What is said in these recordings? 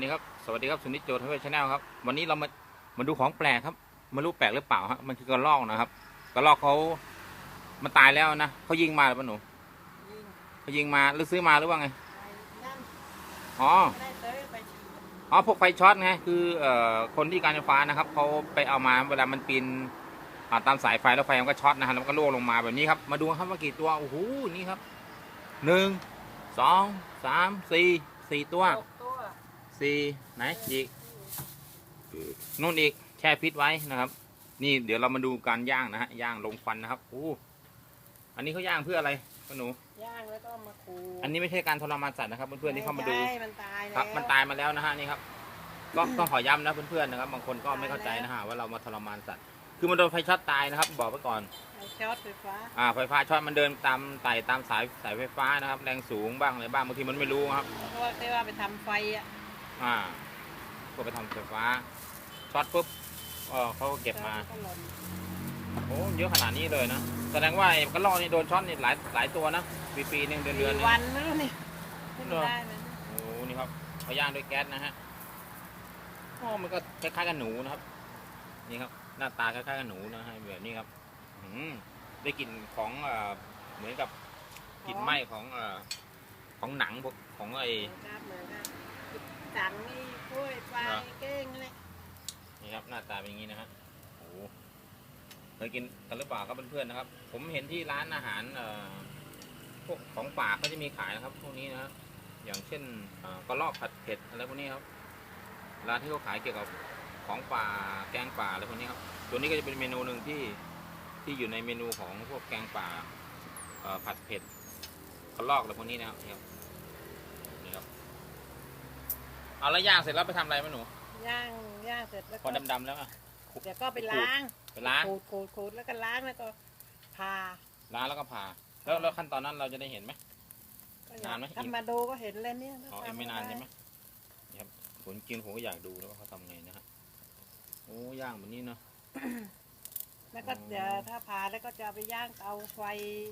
นี่ครับ สวัสดีครับสุนิจโจทเวชแนลครับ วันนี้เรามา มาดูของแปลกครับไม่รู้แปลกหรือเปล่าฮะ มันคือกระรอกนะครับกระรอกเขามันตายแล้วนะเขายิงมาหรือเปล่าหนูยิงเขายิงมาหรือซื้อมาหรือว่าไงไปนั่นอ๋อไม่ได้ซื้อไปฉีดอ๋อ พวกไฟช็อตไง คือเอ่อคนที่การไฟฟ้านะครับเขาไปเอามาเวลามันปีนอ่าตามสายไฟแล้วไฟมันก็ช็อตนะฮะแล้วมันก็ล่วงลงมาแบบนี้ครับ มาดูครับว่ากี่ตัว โอ้โห นี่ครับ หนึ่ง สอง สาม สี่ สี่ตัวหกตัว สี่ไหนอีกนู่นอีกแช่ฟิตไว้นะครับ นี่เดี๋ยวเรามาดูการย่างนะฮะย่างลงควันนะครับโอ้อันนี้เขาย่างเพื่ออะไรพ่อหนูย่างแล้วก็มาคูอันนี้ไม่ใช่การทรมานสัตว์นะครับเพื่อนๆที่เข้ามาดูไใช่มันตายแล้วครับมันตายมาแล้วนะฮะนี่ครับ ก็ต้องขอย้ำนะเพื่อนๆนะครับ บางคนก็ไม่เข้าใจนะฮะว่าเรามาทรมานสัตว์ คือมันโดนไฟช็อตตายนะครับ บอกไว้ก่อนไอ้ช็อตไฟฟ้าอ่าไฟฟ้าช็อตมันเดินตามไต่ตามสายสายไฟฟ้านะครับ แรงสูงบ้างอะไรบ้างบางทีมันไม่รู้ครับเพราะว่าได้ว่าไปทำไฟอะ อ่าก็ไปทำไฟฟ้าช็อตปุ๊บเออเขาก็เก็บมาก็หล่นโอ้เยอะขนาดนี้เลยนะแสดงว่าไอ้กระรอกนี่โดนช็อตนี่หลายหลายตัวนะปีปีหนึ่งเดือนเดือนกี่นึงวันไม่รู้นี่ไม่เหรอได้มันโอ้นี่ครับเขาย่างด้วยแก๊สนะฮะโอ้มันก็คล้ายๆกับหนูนะครับ นี่ครับ หน้าตาคล้ายๆกับหนูนะฮะแบบนี้ครับอืมได้กลิ่นของเอ่อเหมือนกับกลิ่นไหม้ของเอ่อของหนังพวกของไอ้ เหมือนกันเหมือนกันจังนี่กล้วยไฟเหรอเก้งอะไรนี่ครับหน้าตาเป็นอย่างนี้นะฮะโอ้เคยกินกันหรือเปล่าครับเพื่อนๆนะครับ ผมเห็นที่ร้านอาหารเอ่อพวกของป่าเขาจะมีขายนะครับพวกนี้นะฮะอย่างเช่นเอ่อกระรอกผัดเผ็ดอะไรพวกนี้ครับร้านที่เขาขายเกี่ยวกับของป่าแกงป่าอะไรพวกนี้ครับตัวนี้ก็จะเป็นเมนูหนึ่งที่ที่อยู่ในเมนูของพวกแกงป่าเอ่อผัดเผ็ดกระลอกอะไรพวกนี้นะครับนี่ครับนี่ครับ เอาแล้วย่างเสร็จแล้วไปทำอะไรไหมหนู ย่างย่างเสร็จแล้วพอก็ดำๆแล้วอะเดี๋ยวก็ไปล้างไปล้างขูดขูดขูดแล้วก็ล้างแล้วก็พาล้างแล้วก็ผ่าแล้วแล้วขั้นตอนนั้นเราจะได้เห็นไหม ก็อยนานไหม ทำมาดูก็เห็นเลยเนี่ยอ๋อเอ็มไม่นานใช่ไหมนี่ครับผมกินผมก็อยากดูแล้วว่าเขาทำไงนะฮะโอ้ย่างแบบนี้เนาะ แล้วก็เดี๋ยวถ้าพาแล้วก็จะเอาไปย่างเตาไฟ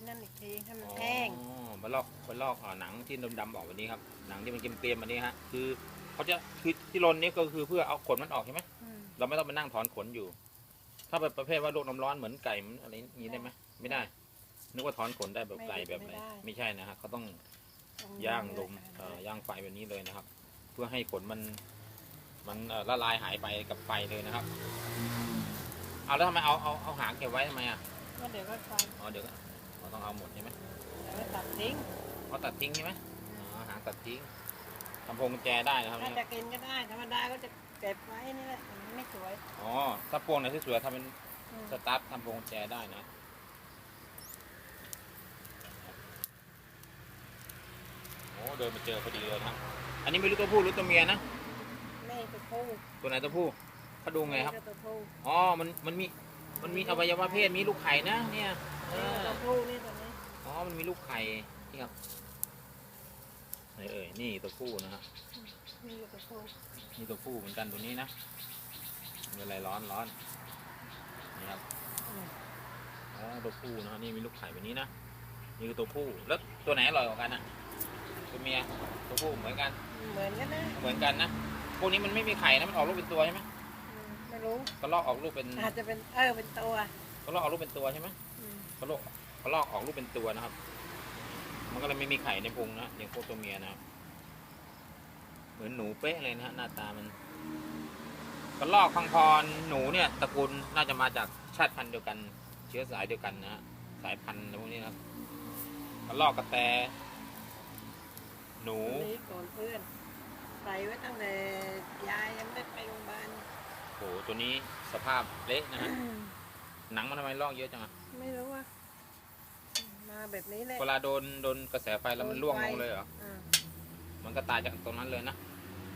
นั่นอีกทีให้มันแห้ง อ๋อไปลอกไปลอกอ่าหนังที่ดำๆออกแบบนี้ครับ หนังที่มันเกรียมๆแบบนี้ฮะ คือ เขาจะคือที่รนนี้ก็คือเพื่อเอาขนมันออกใช่ไหมมเราไม่ต้องไปนั่งถอนขนอยู่ ถ้าเป็นประเภทว่าโรคน้ำร้อนเหมือนไก่มันอะไรอย่างนี้ได้ไหมไม่ได้ นึกว่าถอนขนได้แบบไก่แบบไหนไม่ใช่นะฮะเขาต้อง ต้องย่างลมกันเอ่อย่างไฟแบบนี้เลยนะครับ เพื่อให้ขนมัน มันเอ่อละลายหายไปกับไฟเลยนะครับ เอาแล้วทำไมเอาเอาเอาหางเก็บไว้ทำไมอะก็เดี๋ยวก็ไฟอ๋อเดี๋ยวก็เราต้องเอาหมดใช่ไหมเดี๋ยวก็ตัดทิ้งเขาตัดทิ้งใช่ไหมอ๋อหางตัดทิ้ง ทำพวงกุญแจได้นะครับถ้าเนี่ยจะกินก็ได้ ธรรมดาก็จะเก็บไว้นี่แหละมันไม่สวยอ๋อถ้าพวงไหนที่สวยๆทำเป็นอืมสตาร์ททำพวงกุญแจได้นะโอ้เดินมาเจอพอดีเลยนะครับอันนี้ไม่รู้ตัวผู้หรือตัวเมียนะไม่ตัวผู้ตัวไหนตัวผู้เขาดูไงครับ ม่ตัวผู้อ๋อ มัน มันมี มันมีอวัยวะเพศ มีลูกไข่นะ เนี่ยเออตัวผู้นี่ตัวนี้ อ๋อ มันมีลูกไข่นี่ครับ ไหนเอ่ยนี่ตัวผู้นะฮะนี่ตัวผู้นี่ตัวผู้เหมือนกันตัวนี้นะมีอะไรร้อนร้อนนี่ครับอืมอ๋อตัวผู้นะฮะนี่มีลูกไข่แบบนี้นะนี่คือตัวผู้แล้วตัวไหนอร่อยกว่ากันนะตัวเมียตัวผู้เหมือนกัน เหมือนกันนะเหมือนกันนะพวกนี้มันไม่มีไข่นะมันออกลูกเป็นตัวใช่ไหมอืมไม่รู้กระลอกออกลูกเป็นอาจจะเป็นเออเป็นตัวกระลอกออกลูกเป็นตัวใช่ไหมอืมกระโหลกกระลอกออกลูกเป็นตัวนะครับ มันก็เลยไม่มีไข่ในพุงนะอย่างพวกตัวเมียนะครับ เหมือนหนูเป๊ะเลยนะฮะหน้าตามันกระลอกพังพรหนูเนี่ยตระกูลน่าจะมาจากชาติพันธุ์เดียวกัน เชื้อสายเดียวกันนะฮะสายพันธุ์อะไรพวกนี้นะครับกระลอกกระแต หนูนี่ก่อนเพื่อนใส่ไว้ตั้งแต่ยายยังไม่ได้ไปโรงพยาบาลโหตัวนี้สภาพเละนะฮะหนังมันทำไมลอกเยอะจังอะไม่รู้ว่า มาแบบนี้แหละเวลาโดนโดนกระแสไฟแล้วมันล่วงลงเลยเหรอ อ่ามันก็ตายจากตรงนั้นเลยนะ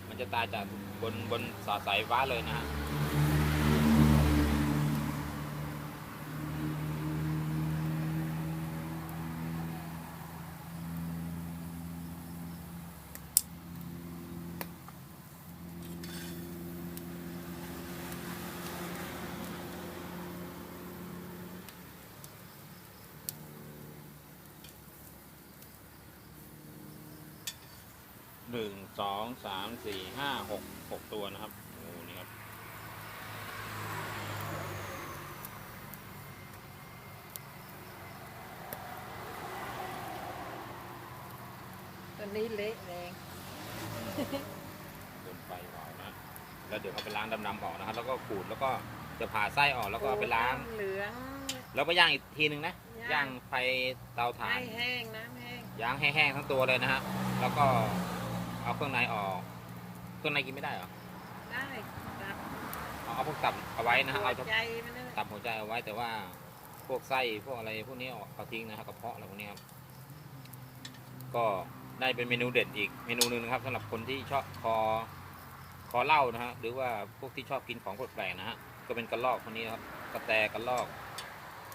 มันจะตายจากบนบนสาสายฟ้าเลยนะฮะ หนึ่งสองสามสี่ห้าหกหกตัวนะครับโอ้นี่ครับตอนนี้เละแรงโดนไฟเผานะ แล้วเดี๋ยวเอาไปล้างดำๆออกนะครับ แล้วก็ขูดแล้วก็จะผ่าไส้ออกแล้วก็เอาไปล้าง เหลือง แล้วไปย่างอีกทีหนึ่งนะย่างย่างไฟเตาถ่าน ให้แห้งน้ำแห้ง ย่างให้แห้งทั้งตัวเลยนะฮะ แล้วก็ เอาเครื่องในออก เครื่องในกินไม่ได้เหรอ ได้ตับเอาเอาพวกตับเอาไว้นะฮะหัเอาวเฉพาะใจมันนั่นแหละตับหัวใจเอาไว้แต่ว่าพวกไส้พวกอะไรพวกนี้เอาเอาทิ้งนะครับกระเพาะอะไรพวกนี้ครับ ก็ได้เป็นเมนูเด็ดอีกเมนูหนึ่งนะครับสำหรับคนที่ชอบคอคอเหล้านะฮะหรือว่าพวกที่ชอบกินของแปลกๆนะฮะก็เป็นกระลอกคนนี้ครับกระแตกระลอก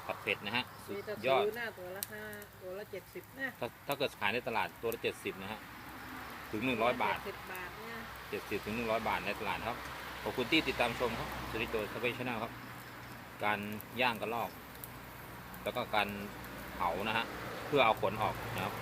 ผัดเผ็ดนะฮะสุมีดตะยอดซื้อหน้าตัวละห้าตัวละเจ็ดสิบนะถ้าถ้าเกิดขายในตลาดตัวละเจ็ดสิบนะฮะ ถึงหนึ่งร้อยบาทสิบบาทเนี่ยเจ็ดสิบถึงหนึ่งร้อยบาทในตลาดครับ ขอบคุณที่ติดตามชมครับสุริโตสเปเชียลครับ การย่างกระลอก แล้วก็การเผานะฮะ เพื่อเอาขนออกนะครับ